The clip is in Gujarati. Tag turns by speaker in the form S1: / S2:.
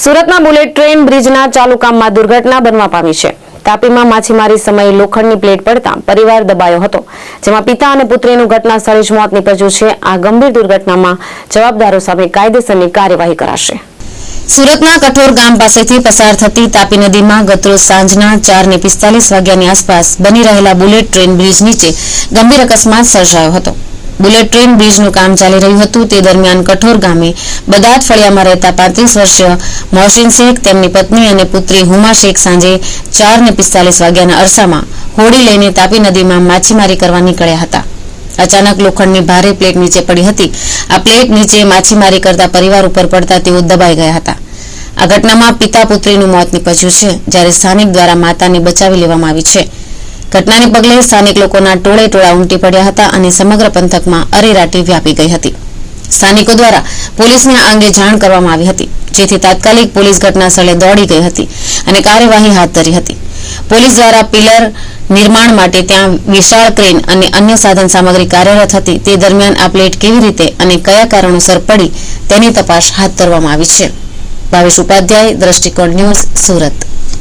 S1: સુરતના બુલેટ ટ્રેન બ્રિજના ચાલુ કામમાં દુર્ઘટના બનવા પામી છે. તાપીમાં માછીમારી સમયે લોખંડની પ્લેટ પડતા પરિવાર દબાયો હતો, જેમાં પિતા અને પુત્રીનું ઘટના સ્થળે જ મોત નીપજ્યું છે. આ ગંભીર દુર્ઘટનામાં જવાબદારો સામે કાયદેસરની કાર્યવાહી કરાશે.
S2: સુરતના કઠોર ગામ પાસેથી પસાર થતી તાપી નદીમાં ગતરોજ સાંજના ચાર ને પિસ્તાલીસ વાગ્યાની આસપાસ બની રહેલા બુલેટ ટ્રેન બ્રિજ નીચે ગંભીર અકસ્માત સર્જાયો હતો. બુલેટ ટ્રેન બ્રિજનું કામ ચાલી રહ્યું હતું. તે દરમિયાન કઠોર ગામે બદાત ફળિયામાં રહેતા પાંત્રીસ વર્ષીય મોહસિન શેખ, તેમની પત્ની અને પુત્રી હુમા શેખ સાંજે ચાર ને પિસ્તાલીસ વાગ્યાના અરસામાં હોડી લઈને તાપી નદીમાં માછીમારી કરવા નીકળ્યા હતા. અચાનક લોખંડની ભારે પ્લેટ નીચે પડી હતી. આ પ્લેટ નીચે માછીમારી કરતા પરિવાર ઉપર પડતા તેઓ દબાઈ ગયા હતા. આ ઘટનામાં પિતા પુત્રીનું મોત નીપજ્યું છે, જ્યારે સ્થાનિક દ્વારા માતાને બચાવી લેવામાં આવી છે. ઘટનાને પગલે સ્થાનિક લોકોના ટોળે ટોળા ઉમટી પડ્યા હતા અને સમગ્ર પંથકમાં અરેરાટી વ્યાપી ગઈ હતી. સ્થાનિકો દ્વારા પોલીસને આ અંગે જાણ કરવામાં આવી હતી, જેથી તાત્કાલિક પોલીસ ઘટના સ્થળે દોડી ગઈ હતી અને કાર્યવાહી હાથ ધરી હતી. પોલીસ દ્વારા પિલર નિર્માણ માટે ત્યાં વિશાળ ક્રેન અને અન્ય સાધન સામગ્રી કાર્યરત હતી. તે દરમિયાન આ પ્લેટ કેવી રીતે અને કયા કારણોસર પડી તેની તપાસ હાથ ધરવામાં આવી છે. ભાવેશ ઉપાધ્યાય, દ્રષ્ટિકોણ ન્યૂઝ સુરત.